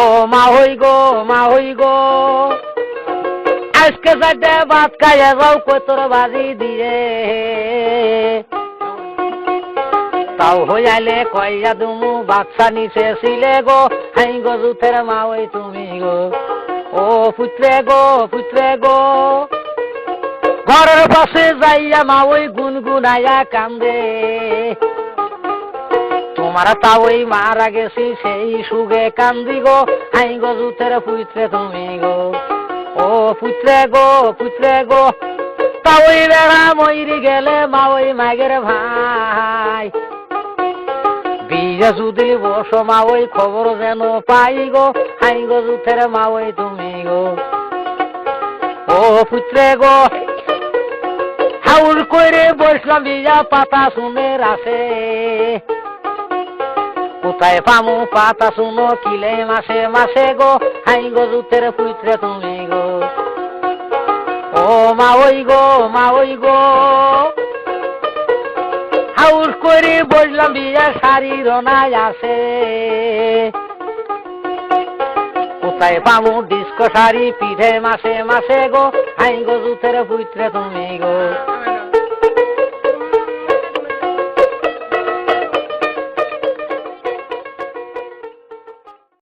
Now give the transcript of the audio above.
ও মা হই গো, মা হই গো। আজকে সাথে ভাত খাইয়া যাও কই তোর বাজি দিয়ে তাও হইয়ালে কইয়া দুমু বাচ্চা নিচে ছিলে গো। হাই গো জুথের মা ওই তুমি গো। ও পুত্রে গো পুত্রে গো। ঘরের পাশে যাইয়া মা ওই গুনগুনাইয়া কান্দে। তোমার তা ওই মারা গেছি, সেই সুগে কান্দি গো। হাই গো জুথের পুত্রে তুমি গো। ও পুত্রে গো পুত্রে গো। তা ওই বেড়া ময়ূরি গেলে মা ওই মাগের ভাই। বিয়ে যদি বস মা ওই খবর যেন পাই গো। হাই গো জুথের মা ওই তুমি গো। ও পুত্রে গো। হাউল করে বসলাম বিয়া পাতা শুনে রাসে। কোথায় পামু পাতা শুনো, কিলে মাসে মাসে গো, হাই গো জুতের পুত্রে তুমি গো। ও মা ওই গো, মা ওই গো। হাউস করে বসলাম বিয়া শাড়ি রনায় আসে কোথায় পামু ডিস্কো শাড়ি পিঠে মাসে মাসে গো, হাই গো জুতের তুমি গো।